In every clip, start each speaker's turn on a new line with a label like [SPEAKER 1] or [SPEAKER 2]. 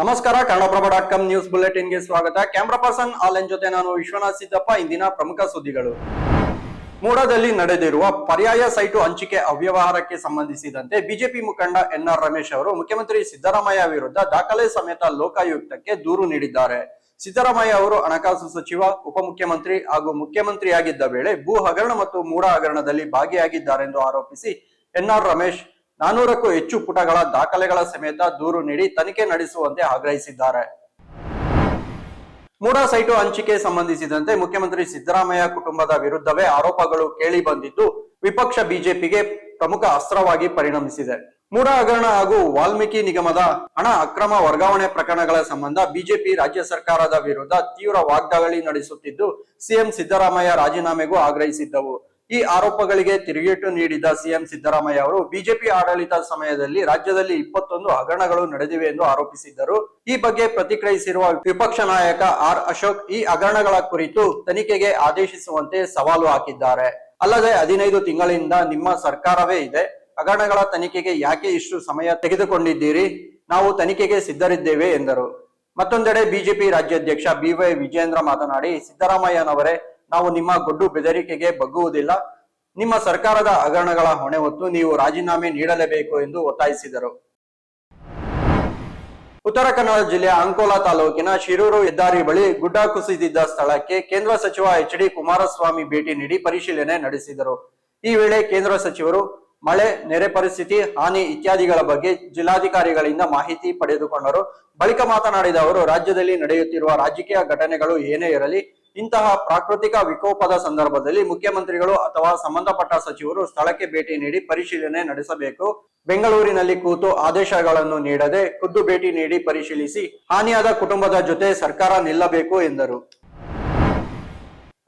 [SPEAKER 1] ನಮಸ್ಕಾರ Kannadaprabha dot com news ಬುಲೆಟಿನ್ಗೆ ಸ್ವಾಗತ ಕ್ಯಾಮ್ರಾ ಪರ್ಸನ್ ಆಲೆನ್ ಜೊತೆ ನಾನು ವಿಶ್ವನಾಥ್ ಸಿದ್ದಪ್ಪ, ಇಂದಿನ ಪ್ರಮುಖ ಸುದ್ದಿಗಳು. ಮೂಡದಲ್ಲಿ ನಡೆದಿರುವ ಪರ್ಯಾಯ ಸೈಟು ಹಂಚಿಕೆ ಅವ್ಯವಹಾರಕ್ಕೆ ಸಂಬಂಧಿಸಿದಂತೆ ಬಿಜೆಪಿ ಮುಖಂಡ ಎನ್ಆರ್ ರಮೇಶ್ ಅವರು ಮುಖ್ಯಮಂತ್ರಿ ಸಿದ್ದರಾಮಯ್ಯ ವಿರುದ್ಧ ದಾಖಲೆ ಸಮೇತ ಲೋಕಾಯುಕ್ತಕ್ಕೆ ದೂರು ನೀಡಿದ್ದಾರೆ. ಸಿದ್ದರಾಮಯ್ಯ ಅವರು ಹಣಕಾಸು ಸಚಿವ, ಉಪಮುಖ್ಯಮಂತ್ರಿ ಹಾಗೂ ಮುಖ್ಯಮಂತ್ರಿಯಾಗಿದ್ದ ವೇಳೆ ಭೂ ಹಗರಣ ಮತ್ತು ಮೂಡ ಹಗರಣದಲ್ಲಿ ಭಾಗಿಯಾಗಿದ್ದಾರೆಂದು ಆರೋಪಿಸಿ ಎನ್ಆರ್ ರಮೇಶ್ ನಾನೂರಕ್ಕೂ ಹೆಚ್ಚು ಪುಟಗಳ ದಾಖಲೆಗಳ ಸಮೇತ ದೂರು ನೀಡಿ ತನಿಖೆ ನಡೆಸುವಂತೆ ಆಗ್ರಹಿಸಿದ್ದಾರೆ. ಮೂಡಾ ಸೈಟು ಹಂಚಿಕೆ ಸಂಬಂಧಿಸಿದಂತೆ ಮುಖ್ಯಮಂತ್ರಿ ಸಿದ್ದರಾಮಯ್ಯ ಕುಟುಂಬದ ವಿರುದ್ಧವೇ ಆರೋಪಗಳು ಕೇಳಿ ಬಂದಿದ್ದು, ವಿಪಕ್ಷ ಬಿಜೆಪಿಗೆ ಪ್ರಮುಖ ಅಸ್ತ್ರವಾಗಿ ಪರಿಣಮಿಸಿದೆ. ಮೂಡಾ ಹಗರಣ ಹಾಗೂ ವಾಲ್ಮೀಕಿ ನಿಗಮದ ಹಣ ಅಕ್ರಮ ವರ್ಗಾವಣೆ ಪ್ರಕರಣಗಳ ಸಂಬಂಧ ಬಿಜೆಪಿ ರಾಜ್ಯ ಸರ್ಕಾರದ ವಿರುದ್ಧ ತೀವ್ರ ವಾಗ್ದಾಳಿ ನಡೆಸುತ್ತಿದ್ದು, ಸಿಎಂ ಸಿದ್ದರಾಮಯ್ಯ ರಾಜೀನಾಮೆಗೂ ಆಗ್ರಹಿಸಿದ್ದವು. ಈ ಆರೋಪಗಳಿಗೆ ತಿರುಗೇಟು ನೀಡಿದ ಸಿಎಂ ಸಿದ್ದರಾಮಯ್ಯ ಅವರು, ಬಿಜೆಪಿ ಆಡಳಿತ ಸಮಯದಲ್ಲಿ ರಾಜ್ಯದಲ್ಲಿ ಇಪ್ಪತ್ತೊಂದು ಹಗರಣಗಳು ನಡೆದಿವೆ ಎಂದು ಆರೋಪಿಸಿದ್ದರು. ಈ ಬಗ್ಗೆ ಪ್ರತಿಕ್ರಿಯಿಸಿರುವ ವಿಪಕ್ಷ ನಾಯಕ ಆರ್ ಅಶೋಕ್, ಈ ಹಗರಣಗಳ ಕುರಿತು ತನಿಖೆಗೆ ಆದೇಶಿಸುವಂತೆ ಸವಾಲು ಹಾಕಿದ್ದಾರೆ. ಅಲ್ಲದೆ ಹದಿನೈದು ತಿಂಗಳಿಂದ ನಿಮ್ಮ ಸರ್ಕಾರವೇ ಇದೆ. ಹಗರಣಗಳ ತನಿಖೆಗೆ ಯಾಕೆ ಇಷ್ಟು ಸಮಯ ತೆಗೆದುಕೊಂಡಿದ್ದೀರಿ? ನಾವು ತನಿಖೆಗೆ ಸಿದ್ಧರಿದ್ದೇವೆ ಎಂದರು. ಮತ್ತೊಂದೆಡೆ ಬಿಜೆಪಿ ರಾಜ್ಯಾಧ್ಯಕ್ಷ ಬಿವೈ ವಿಜೇಂದ್ರ ಮಾತನಾಡಿ, ಸಿದ್ದರಾಮಯ್ಯನವರೇ ನಾವು ನಿಮ್ಮ ಗೊಡ್ಡು ಬೆದರಿಕೆಗೆ ಬಗ್ಗುವುದಿಲ್ಲ. ನಿಮ್ಮ ಸರ್ಕಾರದ ಹಗರಣಗಳ ಹೊಣೆ ಹೊತ್ತು ನೀವು ರಾಜೀನಾಮೆ ನೀಡಲೇಬೇಕು ಎಂದು ಒತ್ತಾಯಿಸಿದರು. ಉತ್ತರ ಕನ್ನಡ ಜಿಲ್ಲೆಯ ಅಂಕೋಲಾ ತಾಲೂಕಿನ ಶಿರೂರು ಹೆದ್ದಾರಿ ಬಳಿ ಗುಡ್ಡ ಕುಸಿದಿದ್ದ ಸ್ಥಳಕ್ಕೆ ಕೇಂದ್ರ ಸಚಿವ ಎಚ್ ಡಿ ಕುಮಾರಸ್ವಾಮಿ ಭೇಟಿ ನೀಡಿ ಪರಿಶೀಲನೆ ನಡೆಸಿದರು. ಈ ವೇಳೆ ಕೇಂದ್ರ ಸಚಿವರು, ಮಳೆ, ನೆರೆ ಪರಿಸ್ಥಿತಿ, ಹಾನಿ ಇತ್ಯಾದಿಗಳ ಬಗ್ಗೆ ಜಿಲ್ಲಾಧಿಕಾರಿಗಳಿಂದ ಮಾಹಿತಿ ಪಡೆದುಕೊಂಡರು. ಬಳಿಕ ಮಾತನಾಡಿದ ಅವರು, ರಾಜ್ಯದಲ್ಲಿ ನಡೆಯುತ್ತಿರುವ ರಾಜಕೀಯ ಘಟನೆಗಳು ಏನೇ ಇರಲಿ ಇಂತಹ ಪ್ರಾಕೃತಿಕ ವಿಕೋಪದ ಸಂದರ್ಭದಲ್ಲಿ ಮುಖ್ಯಮಂತ್ರಿಗಳು ಅಥವಾ ಸಂಬಂಧಪಟ್ಟ ಸಚಿವರು ಸ್ಥಳಕ್ಕೆ ಭೇಟಿ ನೀಡಿ ಪರಿಶೀಲನೆ ನಡೆಸಬೇಕು. ಬೆಂಗಳೂರಿನಲ್ಲಿ ಕೂತು ಆದೇಶಗಳನ್ನು ನೀಡದೆ ಖುದ್ದು ಭೇಟಿ ನೀಡಿ ಪರಿಶೀಲಿಸಿ ಹಾನಿಯಾದ ಕುಟುಂಬದ ಜೊತೆ ಸರ್ಕಾರ ನಿಲ್ಲಬೇಕು ಎಂದರು.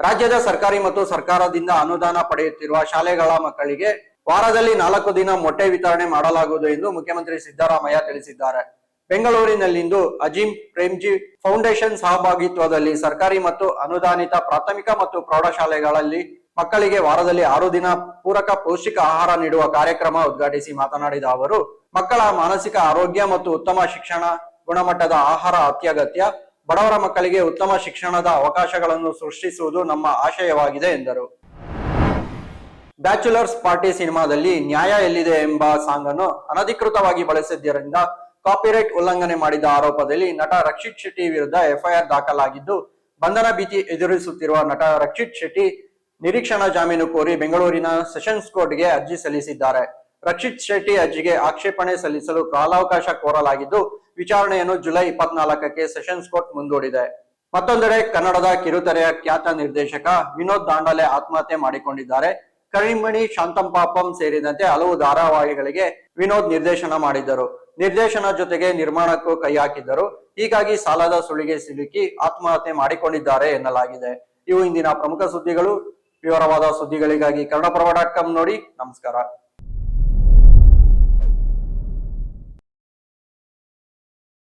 [SPEAKER 1] ರಾಜ್ಯದ ಸರ್ಕಾರಿ ಮತ್ತು ಸರ್ಕಾರದಿಂದ ಅನುದಾನ ಪಡೆಯುತ್ತಿರುವ ಶಾಲೆಗಳ ಮಕ್ಕಳಿಗೆ ವಾರದಲ್ಲಿ ನಾಲ್ಕು ದಿನ ಮೊಟ್ಟೆ ವಿತರಣೆ ಮಾಡಲಾಗುವುದು ಎಂದು ಮುಖ್ಯಮಂತ್ರಿ ಸಿದ್ದರಾಮಯ್ಯ ತಿಳಿಸಿದ್ದಾರೆ. ಬೆಂಗಳೂರಿನಲ್ಲಿಂದು ಅಜೀಂ ಪ್ರೇಮ್ಜಿ ಫೌಂಡೇಶನ್ ಸಹಭಾಗಿತ್ವದಲ್ಲಿ ಸರ್ಕಾರಿ ಮತ್ತು ಅನುದಾನಿತ ಪ್ರಾಥಮಿಕ ಮತ್ತು ಪ್ರೌಢಶಾಲೆಗಳಲ್ಲಿ ಮಕ್ಕಳಿಗೆ ವಾರದಲ್ಲಿ ಆರು ದಿನ ಪೂರಕ ಪೌಷ್ಟಿಕ ಆಹಾರ ನೀಡುವ ಕಾರ್ಯಕ್ರಮ ಉದ್ಘಾಟಿಸಿ ಮಾತನಾಡಿದ ಅವರು, ಮಕ್ಕಳ ಮಾನಸಿಕ ಆರೋಗ್ಯ ಮತ್ತು ಉತ್ತಮ ಶಿಕ್ಷಣ ಗುಣಮಟ್ಟದ ಆಹಾರ ಅತ್ಯಗತ್ಯ, ಬಡವರ ಮಕ್ಕಳಿಗೆ ಉತ್ತಮ ಶಿಕ್ಷಣದ ಅವಕಾಶಗಳನ್ನು ಸೃಷ್ಟಿಸುವುದು ನಮ್ಮ ಆಶಯವಾಗಿದೆ ಎಂದರು. ಬ್ಯಾಚುಲರ್ಸ್ ಪಾರ್ಟಿ ಸಿನಿಮಾದಲ್ಲಿ ನ್ಯಾಯ ಎಲ್ಲಿದೆ ಎಂಬ ಸಾಂಗ್ ಅನ್ನು ಅನಧಿಕೃತವಾಗಿ ಬಳಸಿದ್ದರಿಂದ ಕಾಪಿರೈಟ್ ಉಲ್ಲಂಘನೆ ಮಾಡಿದ ಆರೋಪದಲ್ಲಿ ನಟ ರಕ್ಷಿತ್ ಶೆಟ್ಟಿ ವಿರುದ್ಧ ಎಫ್ಐಆರ್ ದಾಖಲಾಗಿದ್ದು, ಬಂಧನ ಭೀತಿ ಎದುರಿಸುತ್ತಿರುವ ನಟ ರಕ್ಷಿತ್ ಶೆಟ್ಟಿ ನಿರೀಕ್ಷಣಾ ಜಾಮೀನು ಕೋರಿ ಬೆಂಗಳೂರಿನ ಸೆಷನ್ಸ್ ಕೋರ್ಟ್ಗೆ ಅರ್ಜಿ ಸಲ್ಲಿಸಿದ್ದಾರೆ. ರಕ್ಷಿತ್ ಶೆಟ್ಟಿ ಅರ್ಜಿಗೆ ಆಕ್ಷೇಪಣೆ ಸಲ್ಲಿಸಲು ಕಾಲಾವಕಾಶ ಕೋರಲಾಗಿದ್ದು, ವಿಚಾರಣೆಯನ್ನು ಜುಲೈ ಇಪ್ಪತ್ನಾಲ್ಕಕ್ಕೆ ಸೆಷನ್ಸ್ ಕೋರ್ಟ್ ಮುಂದೂಡಿದೆ. ಮತ್ತೊಂದೆಡೆ ಕನ್ನಡದ ಕಿರುತೆರೆಯ ಖ್ಯಾತ ನಿರ್ದೇಶಕ ವಿನೋದ್ ದಾಂಡಲೆ ಆತ್ಮಹತ್ಯೆ ಮಾಡಿಕೊಂಡಿದ್ದಾರೆ. ಕರಿಮಣಿ, ಶಾಂತಂ ಪಾಪಂ ಸೇರಿದಂತೆ ಹಲವು ಧಾರಾವಾಹಿಗಳಿಗೆ ವಿನೋದ್ ನಿರ್ದೇಶನ ಮಾಡಿದ್ದರು. ನಿರ್ದೇಶನ ಜೊತೆಗೆ ನಿರ್ಮಾಣಕ್ಕೂ ಕೈ ಹಾಕಿದ್ದರು. ಹೀಗಾಗಿ ಸಾಲದ ಸುಳಿಗೆ ಸಿಲುಕಿ ಆತ್ಮಹತ್ಯೆ ಮಾಡಿಕೊಂಡಿದ್ದಾರೆ ಎನ್ನಲಾಗಿದೆ. ಇವು ಇಂದಿನ ಪ್ರಮುಖ ಸುದ್ದಿಗಳು. ವಿವರವಾದ ಸುದ್ದಿಗಳಿಗಾಗಿ ಕನ್ನಡಪ್ರಭ ಡಾಟ್ ಕಾಮ್ ನೋಡಿ, ನಮಸ್ಕಾರ.